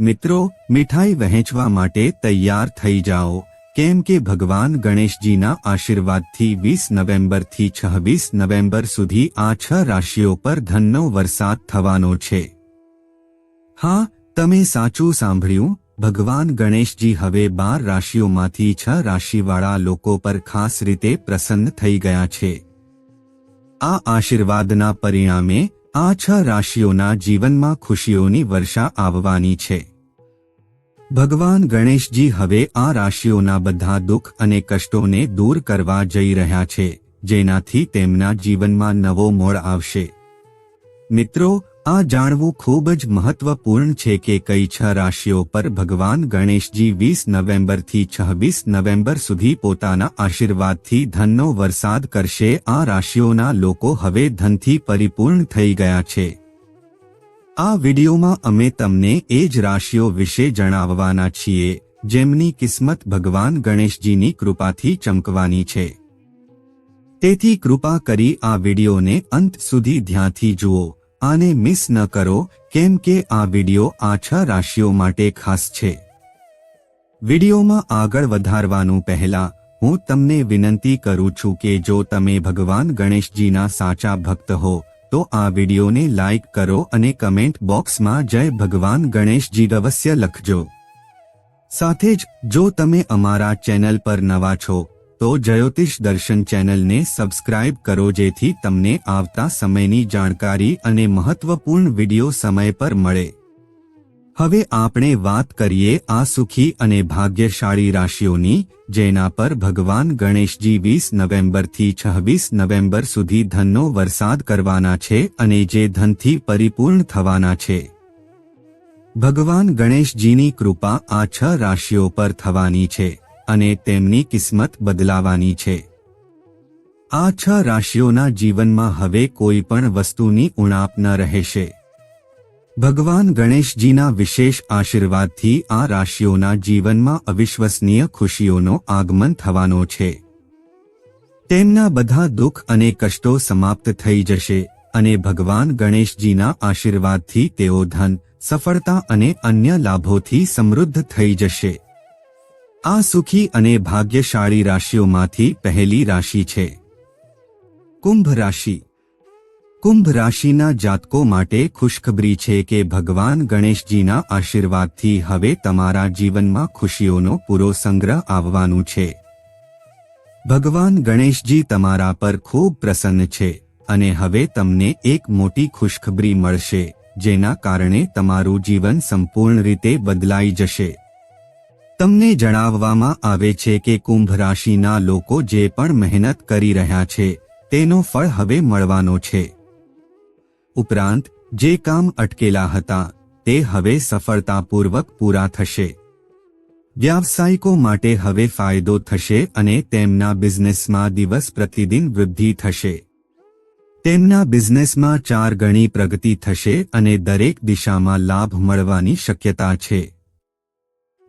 મિત્રો, મીઠાઈ વહેંચવા માટે તૈયાર થઈ જાઓ. કેમ કે ભગવાન ગણેશજીના આશીર્વાદથી વીસ નવેમ્બરથી છવ્વીસ નવેમ્બર સુધી આ છ રાશિઓ પર ધનનો વરસાદ થવાનો છે. હા, તમે સાચું સાંભળ્યું? ભગવાન ગણેશજી હવે બાર રાશિઓમાંથી છ રાશિવાળા લોકો પર ખાસ રીતે પ્રસન્ન થઈ ગયા છે. આ આશીર્વાદના પરિણામે આ છ રાશિઓના જીવનમાં ખુશીઓની વર્ષા આવવાની છે. ભગવાન ગણેશજી હવે આ રાશિઓના બધા દુઃખ અને કષ્ટોને દૂર કરવા જઈ રહ્યા છે, જેનાથી તેમના જીવનમાં નવો મોડ આવશે. મિત્રો, આ જાણવું ખૂબ જ મહત્વપૂર્ણ છે કે કઈ છ રાશિઓ પર ભગવાન ગણેશજી વીસ નવેમ્બરથી છવ્વીસ નવેમ્બર સુધી પોતાના આશીર્વાદથી ધનનો વરસાદ કરશે. આ રાશિઓના લોકો હવે ધનથી પરિપૂર્ણ થઈ ગયા છે. આ વિડિયોમાં અમે તમને એ જ રાશિઓ વિશે જણાવવાના છીએ, જેમની કિસ્મત ભગવાન ગણેશજીની કૃપાથી ચમકવાની છે. તેથી કૃપા કરી આ વિડિયોને અંત સુધી ધ્યાનથી જુઓ, આને મિસ ન કરો, કેમ કે આ વીડિયો આ છ રાશિઓ માટે ખાસ છે. વિડિયોમાં આગળ વધારવાનું પહેલા, હું તમને વિનંતી કરું છું કે જો તમે ભગવાન ગણેશજીના સાચા ભક્ત હો તો આ વિડીયોને લાઇક કરો અને કમેન્ટ બોક્સમાં જય ભગવાન ગણેશજી અવશ્ય લખજો. સાથે જ, જો તમે અમારા ચેનલ પર નવા છો, તો જ્યોતિષ દર્શન ચેનલને સબસ્ક્રાઇબ કરો જેથી તમને આવતા સમયની જાણકારી અને મહત્વપૂર્ણ વીડિયો સમય પર મળે. હવે આપણે વાત કરીએ આ સુખી અને ભાગ્યશાળી રાશિઓની, જેના પર ભગવાન ગણેશજી વીસ નવેમ્બરથી છવ્વીસ નવેમ્બર સુધી ધનનો વરસાદ કરવાના છે અને જે ધનથી પરિપૂર્ણ થવાના છે. ભગવાન ગણેશજીની કૃપા આ છ રાશિઓ પર થવાની છે અને તેમની કિસ્મત બદલાવાની છે. આ છ રાશિઓના જીવનમાં હવે કોઈ પણ વસ્તુની ઉણાપ ન રહેશે. ભગવાન ગણેશજીના વિશેષ આશીર્વાદથી આ રાશિઓના જીવનમાં અવિશ્વસનીય ખુશીઓનો આગમન થવાનો છે. તેમના બધા દુઃખ અને કષ્ટો સમાપ્ત થઈ જશે અને ભગવાન ગણેશજીના આશીર્વાદથી તેઓ ધન, સફળતા અને અન્ય લાભોથી સમૃદ્ધ થઈ જશે. આ સુખી અને ભાગ્યશાળી રાશિઓમાંથી પહેલી રાશિ છે. કુંભ રાશિ. કુંભ રાશિના જાતકો માટે ખુશખબરી છે કે ભગવાન ગણેશજીના આશીર્વાદથી હવે તમારા જીવનમાં ખુશીઓનો પૂરો સંગ્રહ આવવાનું છે. ભગવાન ગણેશજી તમારા પર ખૂબ પ્રસન્ન છે અને હવે તમને એક મોટી ખુશખબરી મળશે, જેના કારણે તમારું જીવન સંપૂર્ણ રીતે બદલાઈ જશે. તમને જણાવવામાં આવે છે કે કુંભ રાશિના લોકો જે પણ મહેનત કરી રહ્યા છે, તેનો ફળ હવે મળવાનો છે. ઉપરાંત, જે કામ અટકેલા હતા, તે હવે સફળતાપૂર્વક પૂરા થશે. વ્યાવસાયિકો માટે હવે ફાયદો થશે અને તેમના બિઝનેસમાં દિવસ પ્રતિદિન વૃદ્ધિ થશે. તેમના બિઝનેસમાં ચાર ગણી પ્રગતિ થશે અને દરેક દિશામાં લાભ મળવાની શક્યતા છે.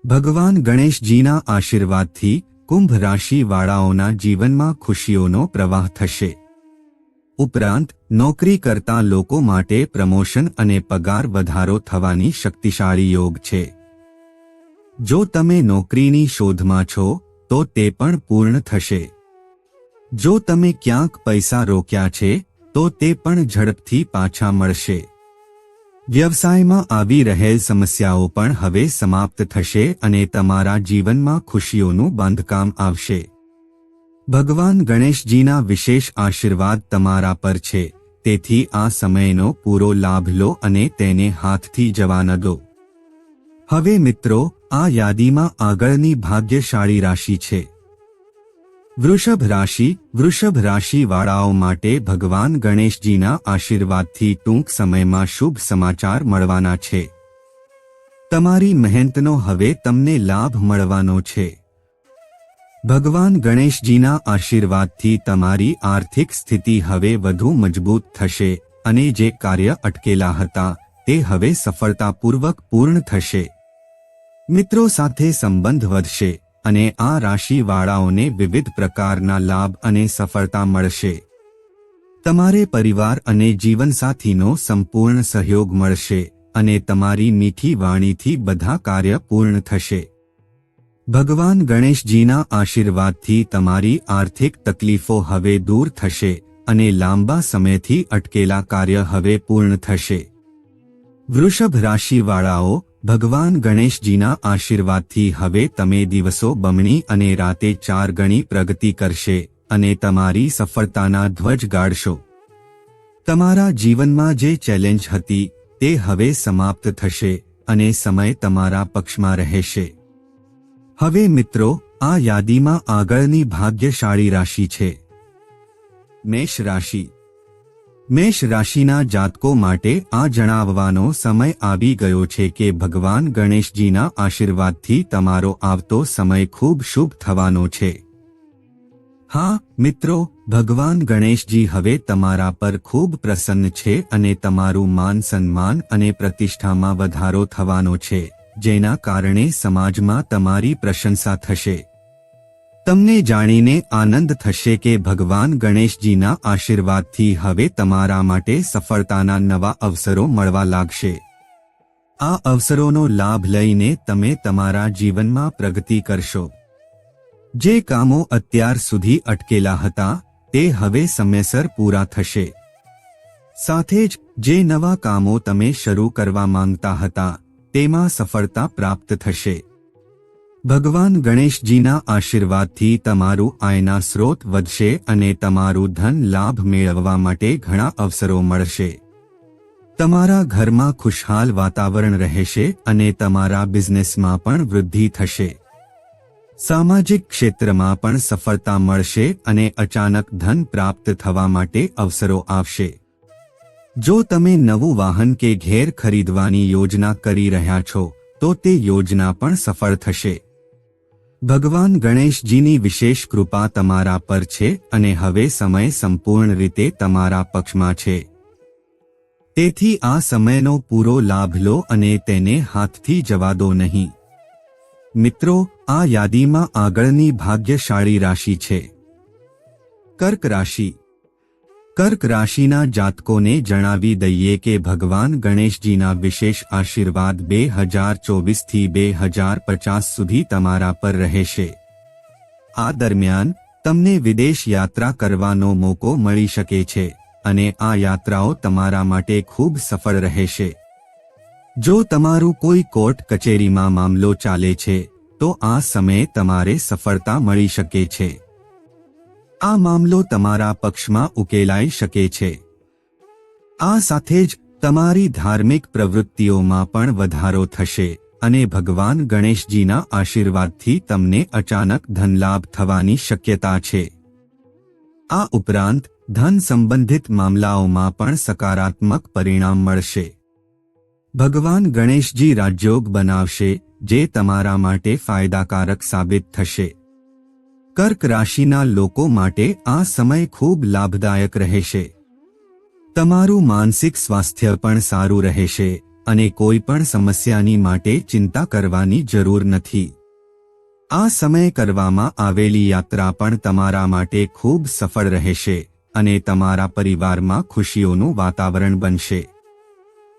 ભગવાન ગણેશજીના આશીર્વાદથી કુંભ રાશિવાળાઓના જીવનમાં ખુશીઓનો પ્રવાહ થશે. ઉપરાંત નોકરી કરતા લોકો માટે પ્રમોશન અને પગાર વધારો થવાની શક્તિશાળી યોગ છે. જો તમે નોકરીની શોધમાં છો, તો તે પણ પૂર્ણ થશે. જો તમે ક્યાંક પૈસા રોક્યા છે, તો તે પણ ઝડપથી પાછા મળશે. વ્યવસાયમાં આવી રહેલ સમસ્યાઓ પણ હવે સમાપ્ત થશે અને તમારા જીવનમાં ખુશીઓનું બાંધકામ આવશે. ભગવાન ગણેશજીના વિશેષ આશીર્વાદ તમારા પર છે. તેથી આ સમયનો પૂરો લાભ લો અને તેને હાથથી જવા ન દો. હવે મિત્રો, આ યાદીમાં આગળની ભાગ્યશાળી રાશિ છે. વૃષભ રાશિ, વૃષભ રાશિવાળાઓ માટે ભગવાન ગણેશજીના આશીર્વાદથી ટૂંક સમયમાં શુભ સમાચાર મળવાના છે. તમારી મહેનતનો હવે તમને લાભ મળવાનો છે. ભગવાન ગણેશજીના આશીર્વાદથી તમારી આર્થિક સ્થિતિ હવે વધુ મજબૂત થશે અને જે કાર્ય અટકેલા હતા તે હવે સફળતાપૂર્વક પૂર્ણ થશે. મિત્રો સાથે સંબંધ વધશે અને આ રાશિવાળાઓને વિવિધ પ્રકારના લાભ અને સફળતા મળશે. તમારે પરિવાર અને જીવનસાથીનો સંપૂર્ણ સહયોગ મળશે અને તમારી મીઠી વાણીથી બધા કાર્ય પૂર્ણ થશે. ભગવાન ગણેશજીના આશીર્વાદથી તમારી આર્થિક તકલીફો હવે દૂર થશે અને લાંબા સમયથી અટકેલા કાર્ય હવે પૂર્ણ થશે. વૃષભ રાશિવાળાઓ, ભગવાન ગણેશજીના આશીર્વાદથી હવે તમે દિવસો બમણી અને રાતે ચાર ગણી પ્રગતિ કરશે અને તમારી સફળતાના ધ્વજ ગાળશો. તમારા જીવનમાં જે ચેલેન્જ હતી, તે હવે સમાપ્ત થશે અને સમય તમારા પક્ષમાં રહેશે. હવે મિત્રો, આ યાદીમાં આગળની ભાગ્યશાળી રાશિ છે. મેષ રાશિ. મેષ રાશિના જાતકો માટે આ જણાવવાનો સમય આવી ગયો છે કે ભગવાન ગણેશજીના આશીર્વાદથી તમારો આવતો સમય ખૂબ શુભ થવાનો છે. હા, મિત્રો, ભગવાન ગણેશજી હવે તમારા પર ખૂબ પ્રસન્ન છે અને તમારું માન સન્માન અને પ્રતિષ્ઠામાં વધારો થવાનો છે. જેના કારણે સમાજમાં તમારી પ્રશંસા થશે. તમને જાણીને આનંદ થશે કે ભગવાન ગણેશજીના આશીર્વાદથી હવે તમારા માટે સફળતાના નવા અવસરો મળવા લાગશે. આ અવસરોનો લાભ લઈને તમે તમારા જીવનમાં પ્રગતિ કરશો. જે કામો અત્યાર સુધી અટકેલા હતા, તે હવે સમયસર પૂરા થશે. સાથે જ, જે નવા કામો તમે શરૂ કરવા માંગતા હતા તેમાં સફળતા પ્રાપ્ત થશે. ભગવાન ગણેશજીના આશીર્વાદથી તમારું આયના સ્રોત વધશે અને તમારું ધન લાભ મેળવવા માટે ઘણા અવસરો મળશે. તમારા ઘરમાં ખુશહાલ વાતાવરણ રહેશે અને તમારા બિઝનેસમાં પણ વૃદ્ધિ થશે. સામાજિક ક્ષેત્રમાં પણ સફળતા મળશે અને અચાનક ધન પ્રાપ્ત થવા માટે અવસરો આવશે. જો તમે નવું વાહન કે ઘેર ખરીદવાની યોજના કરી રહ્યા છો, તો તે યોજના પણ સફળ થશે. ભગવાન ગણેશજીની વિશેષ કૃપા તમારા પર છે અને હવે સમય સંપૂર્ણ રીતે તમારા પક્ષમાં છે. તેથી આ સમયનો પૂરો લાભ લો અને તેને હાથથી જવા દો નહીં. મિત્રો, આ યાદીમાં આગળની ભાગ્યશાળી રાશિ છે. કર્ક રાશિ. કર્ક રાશિના જાતકોને જણાવી દઈએ કે ભગવાન ગણેશજીના વિશેષ આશીર્વાદ બે હજાર ચોવીસથી બે હજાર પચાસ સુધી તમારા પર રહેશે. આ દરમિયાન તમને વિદેશ યાત્રા કરવાનો મોકો મળી શકે છે અને આ યાત્રાઓ તમારા માટે ખૂબ સફળ રહેશે. જો તમારું કોઈ કોર્ટ કચેરીમાં મામલો ચાલે છે, તો આ સમયે તમારે સફળતા મળી શકે છે. આ મામલો તમારા પક્ષમાં ઉકેલાઈ શકે છે. આ સાથે જ તમારી ધાર્મિક પ્રવૃત્તિઓમાં પણ વધારો થશે અને ભગવાન ગણેશજીના આશીર્વાદથી તમને અચાનક ધનલાભ થવાની શક્યતા છે. આ ઉપરાંત ધન સંબંધિત મામલાઓમાં પણ સકારાત્મક પરિણામ મળશે. ભગવાન ગણેશજી રાજયોગ બનાવશે, જે તમારા માટે ફાયદાકારક સાબિત થશે. કર્ક રાશિના લોકો માટે આ સમય ખૂબ લાભદાયક રહેશે. તમારું માનસિક સ્વાસ્થ્ય પણ સારું રહેશે અને કોઈ પણ સમસ્યાની માટે ચિંતા કરવાની જરૂર નથી. આ સમય કરવામાં આવેલી યાત્રા પણ તમારા માટે ખૂબ સફળ રહેશે અને તમારા પરિવારમાં ખુશીઓનું વાતાવરણ બનશે.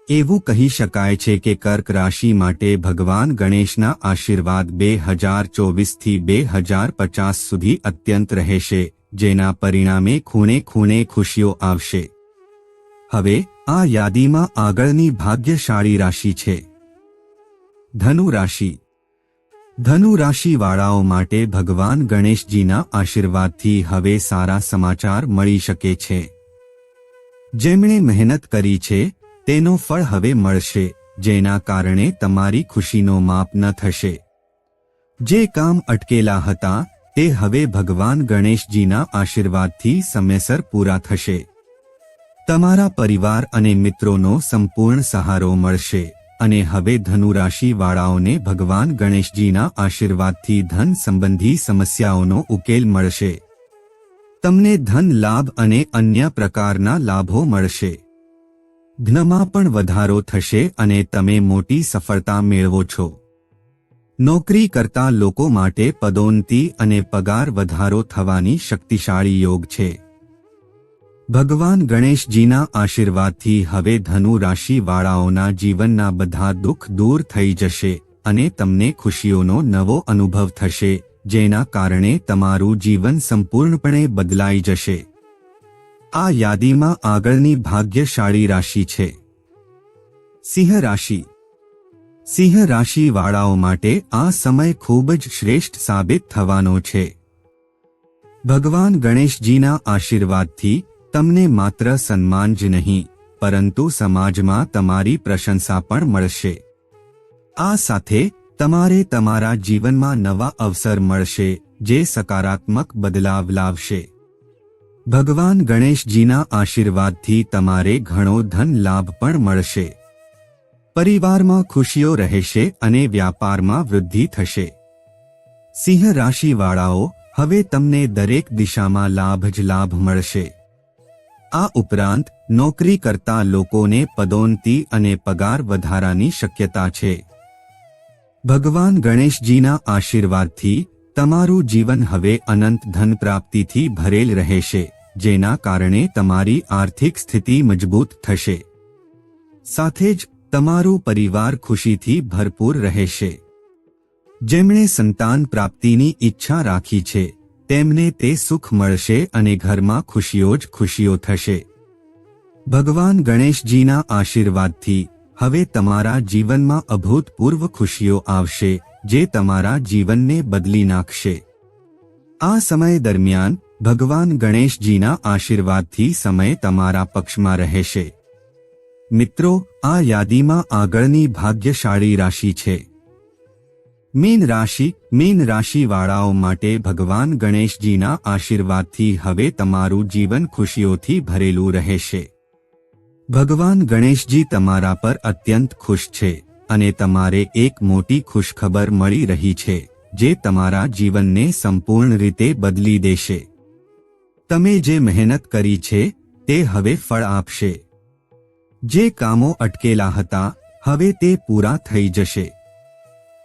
એવું કહી શકાય છે કે કર્ક રાશિ માટે ભગવાન ગણેશના આશીર્વાદ બે હજાર ચોવીસથી બે હજાર પચાસ સુધી અત્યંત રહેશે, જેના પરિણામે ખૂણે ખૂણે ખુશીઓ આવશે. હવે, આ યાદીમાં આગળની ભાગ્યશાળી રાશિ છે. ધનુ રાશિ. ધનુ રાશિવાળાઓ માટે ભગવાન ગણેશજીના આશીર્વાદથી હવે સારા સમાચાર મળી શકે છે. જેમણે મહેનત કરી છે તેનો ફળ હવે મળશે, જેના કારણે તમારી ખુશીનો માપ ન થશે. જે કામ અટકેલા હતા, તે હવે ભગવાન ગણેશજીના આશીર્વાદથી સમયસર પૂરા થશે. તમારા પરિવાર અને મિત્રોનો સંપૂર્ણ સહારો મળશે, અને હવે ધનુરાશિવાળાઓને ભગવાન ગણેશજીના આશીર્વાદથી ધન સંબંધી સમસ્યાઓનો ઉકેલ મળશે. તમને ધન લાભ અને અન્ય પ્રકારના લાભો મળશે. જ્ઞમાં પણ વધારો થશે અને તમે મોટી સફળતા મેળવો છો. નોકરી કરતા લોકો માટે પદોન્નતિ અને પગાર વધારો થવાની શક્તિશાળી યોગ છે. ભગવાન ગણેશજીના આશીર્વાદથી હવે ધનુ રાશિવાળાઓના જીવનના બધા દુઃખ દૂર થઈ જશે અને તમને ખુશીઓનો નવો અનુભવ થશે, જેના કારણે તમારું જીવન સંપૂર્ણપણે બદલાઈ જશે. આ યાદીમાં આગળની ભાગ્યશાળી રાશિ છે. સિંહ રાશિ. સિંહ રાશિવાળાઓ માટે આ સમય ખૂબ જ શ્રેષ્ઠ સાબિત થવાનો છે. ભગવાન ગણેશજીના આશીર્વાદથી તમને માત્ર સન્માન જ નહીં, પરંતુ સમાજમાં તમારી પ્રશંસા પણ મળશે. આ સાથે તમારે તમારા જીવનમાં નવા અવસર મળશે, જે સકારાત્મક બદલાવ લાવશે. ભગવાન ગણેશજીના આશીર્વાદથી તમારે ઘણો ધન લાભ પણ મળશે. પરિવારમાં ખુશીઓ રહેશે અને વ્યાપારમાં વૃદ્ધિ થશે. સિંહ રાશિવાળાઓ, હવે તમને દરેક દિશામાં લાભ જ લાભ મળશે. આ ઉપરાંત, નોકરી કરતા લોકોને પદોન્નતિ અને પગાર વધારાની શક્યતા છે. ભગવાન ગણેશજીના આશીર્વાદથી તમારું જીવન હવે અનંત ધન પ્રાપ્તિથી ભરેલ રહેશે, જેના કારણે તમારી આર્થિક સ્થિતિ મજબૂત થશે. સાથે જ, તમારું પરિવાર ખુશીથી ભરપૂર રહેશે. જેમણે સંતાન પ્રાપ્તિની ઈચ્છા રાખી છે, તેમને તે સુખ મળશે અને ઘરમાં ખુશીઓ જ ખુશીઓ થશે. ભગવાન ગણેશજીના આશીર્વાદથી, હવે તમારા જીવનમાં અભૂતપૂર્વ ખુશીઓ આવશે જે તમારા જીવનને બદલી નાખશે. આ સમય દરમિયાન ભગવાન ગણેશજીના આશીર્વાદથી સમય તમારા પક્ષમાં રહેશે. મિત્રો, આ યાદીમાં આગળની ભાગ્યશાળી રાશિ છે. મીન રાશિ, મીન રાશિવાળાઓ માટે ભગવાન ગણેશજીના આશીર્વાદથી હવે તમારું જીવન ખુશીઓથી ભરેલું રહેશે. ભગવાન ગણેશજી તમારા પર અત્યંત ખુશ છે. અને તમારે એક મોટી ખુશખબર મળી રહી છે, જે તમારા જીવનને સંપૂર્ણ રીતે બદલી દેશે. તમે જે મહેનત કરી છે, તે હવે ફળ આપશે. જે કામો અટકેલા હતા, હવે તે પૂરા થઈ જશે.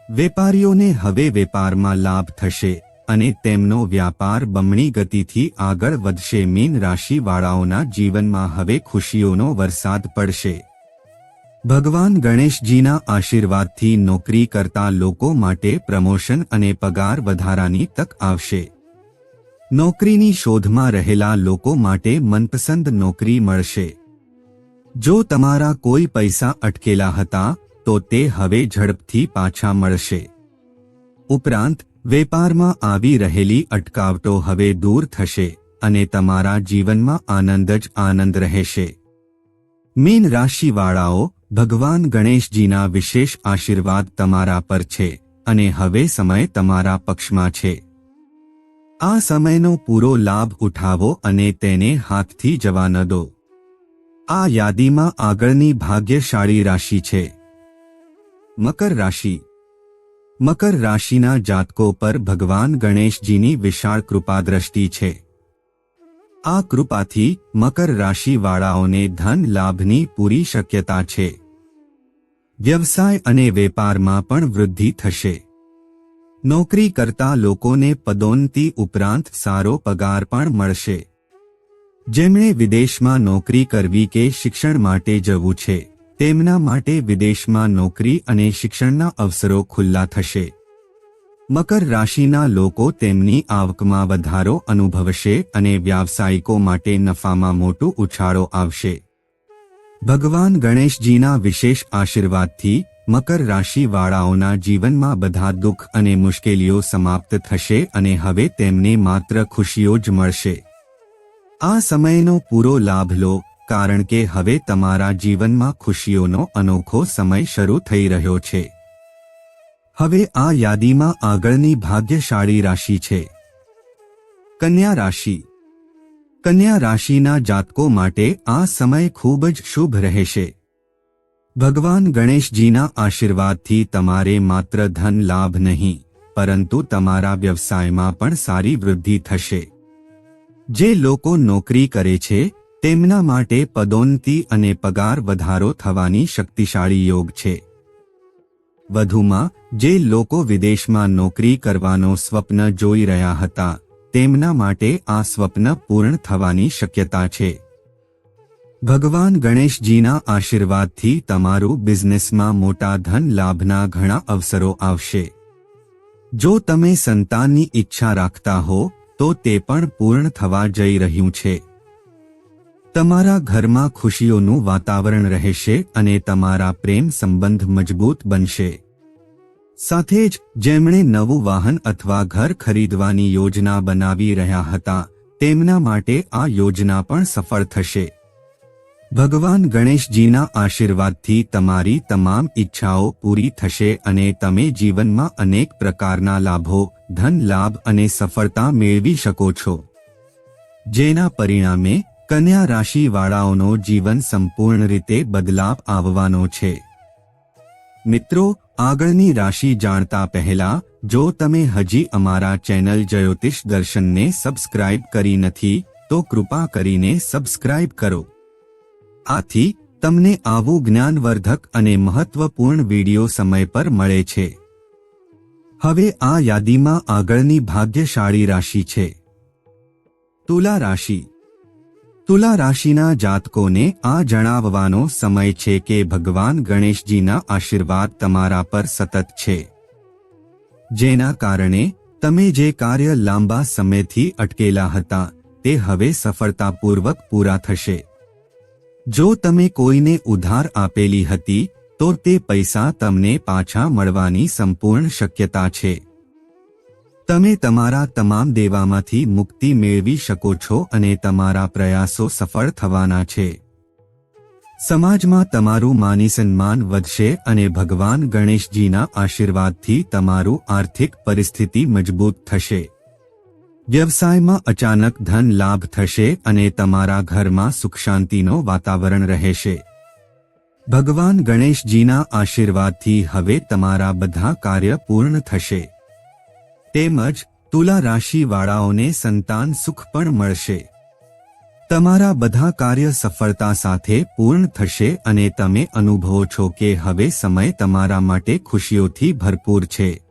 વેપારીઓને હવે વેપારમાં લાભ થશે અને તેમનો વ્યાપાર બમણી ગતિથી આગળ વધશે. મીન રાશિવાળાઓના જીવનમાં હવે ખુશીઓનો વરસાદ પડશે. ભગવાન ગણેશજીના આશીર્વાદથી નોકરી કરતા લોકો માટે પ્રમોશન અને પગાર વધારાની તક આવશે. નોકરીની શોધમાં રહેલા લોકો માટે મનપસંદ નોકરી મળશે. જો તમારા કોઈ પૈસા અટકેલા હતા, તો તે હવે ઝડપથી પાછા મળશે. ઉપરાંત, વેપારમાં આવી રહેલી અટકાવટો હવે દૂર થશે અને તમારા જીવનમાં આનંદ જ આનંદ રહેશે. મીન રાશિવાળાઓ ભગવાન ગણેશજીના વિશેષ આશીર્વાદ તમારા પર છે અને હવે સમય તમારા પક્ષમાં છે. આ સમયનો પૂરો લાભ ઉઠાવો અને તેને હાથથી જવા ન દો. આ યાદીમાં આગળની ભાગ્યશાળી રાશિ છે. મકર રાશિ. મકર રાશિના જાતકો પર ભગવાન ગણેશજીની વિશાળ કૃપા દ્રષ્ટિ છે. આ કૃપાથી મકર રાશિવાળાઓને ધન લાભની પૂરી શક્યતા છે. વ્યવસાય અને વેપારમાં પણ વૃદ્ધિ થશે. નોકરી કરતા લોકોને પદોન્નતિ ઉપરાંત સારો પગાર પણ મળશે. જેમણે વિદેશમાં નોકરી કરવી કે શિક્ષણ માટે જવું છે, તેમના માટે વિદેશમાં નોકરી અને શિક્ષણના અવસરો ખુલ્લા થશે. મકર રાશિના લોકો તેમની આવકમાં વધારો અનુભવશે અને વ્યાવસાયિકો માટે નફામાં મોટું ઉછાળો આવશે. ભગવાન ગણેશજીના વિશેષ આશીર્વાદથી મકર રાશિવાળાઓના જીવનમાં બધા દુઃખ અને મુશ્કેલીઓ સમાપ્ત થશે અને હવે તેમને માત્ર ખુશીઓ જ મળશે. આ સમયનો પૂરો લાભ લો, કારણ કે હવે તમારા જીવનમાં ખુશીઓનો અનોખો સમય શરૂ થઈ રહ્યો છે. હવે આ યાદીમાં આગળની ભાગ્યશાળી રાશિ છે. કન્યા રાશિ. કન્યા રાશિના જાતકો માટે આ સમય ખૂબ જ શુભ રહેશે. ભગવાન ગણેશજીના આશીર્વાદથી તમારે માત્ર ધન લાભ નહીં, પરંતુ તમારા વ્યવસાયમાં પણ સારી વૃદ્ધિ થશે. જે લોકો નોકરી કરે છે, તેમના માટે પદોન્નતિ અને પગાર વધારો થવાની શક્તિશાળી યોગ છે. વધુમાં, જે લોકો વિદેશમાં નોકરી કરવાનો સ્વપ્ન જોઈ રહ્યા હતા, તેમના માટે આ સ્વપ્ન પૂર્ણ થવાની શક્યતા છે. ભગવાન ગણેશજીના આશીર્વાદથી તમારું બિઝનેસમાં મોટા ધન લાભના ઘણા અવસરો આવશે. જો તમે સંતાનની ઈચ્છા રાખતા હો, તો તે પણ પૂર્ણ થવા જઈ રહ્યું છે. તમારા ઘરમાં ખુશીઓનું વાતાવરણ રહેશે અને તમારા પ્રેમ સંબંધ મજબૂત બનશે. સાથે જ, જેમણે નવું વાહન અથવા ઘર ખરીદવાની યોજના બનાવી રહ્યા હતા, તેમના માટે આ યોજના પણ સફળ થશે. ભગવાન ગણેશજીના આશીર્વાદથી તમારી તમામ ઈચ્છાઓ પૂરી થશે અને તમે જીવનમાં અનેક પ્રકારના લાભો, ધન લાભ અને સફળતા મેળવી શકો છો. જેના પરિણામે કન્યા રાશિવાળાઓનો જીવન સંપૂર્ણ રીતે બદલાવ આવવાનો છે. મિત્રો, આગળની રાશિ જાણતા પહેલા, જો તમે હજી અમારા ચેનલ જ્યોતિષ દર્શનને સબસ્ક્રાઇબ કરી નથી, તો કૃપા કરીને સબસ્ક્રાઇબ કરો. આથી, તમને આવું જ્ઞાનવર્ધક અને મહત્વપૂર્ણ વિડિયો સમય પર મળે છે. હવે આ યાદીમાં આગળની ભાગ્યશાળી રાશિ છે. તુલા રાશિ. તુલા રાશિના જાતકોને આ જણાવવાનો સમય છે કે ભગવાન ગણેશજીના આશીર્વાદ તમારા પર સતત છે. જેના કારણે તમે જે કાર્ય લાંબા સમયથી અટકેલા હતા, તે હવે સફળતાપૂર્વક પૂરા થશે. જો તમે કોઈને ઉધાર આપેલી હતી, તો તે પૈસા તમને પાછા મળવાની સંપૂર્ણ શક્યતા છે. તમે તમારા તમામ દેવામાંથી મુક્તિ મેળવી શકો છો અને તમારા પ્રયાસો સફળ થવાના છે. સમાજમાં તમારું માની સન્માન વધશે અને ભગવાન ગણેશજીના આશીર્વાદથી તમારું આર્થિક પરિસ્થિતિ મજબૂત થશે. વ્યવસાયમાં અચાનક ધન લાભ થશે અને તમારા ઘરમાં સુખ શાંતિનો વાતાવરણ રહેશે. ભગવાન ગણેશજીના આશીર્વાદથી હવે તમારા બધા કાર્ય પૂર્ણ થશે. તેમજ તુલા રાશિવાળાઓને સંતાન સુખ પણ મળશે. તમારા બધા કાર્ય સફળતા સાથે પૂર્ણ થશે અને તમે અનુભવો છો કે હવે સમય તમારા માટે ખુશીઓથી ભરપૂર છે.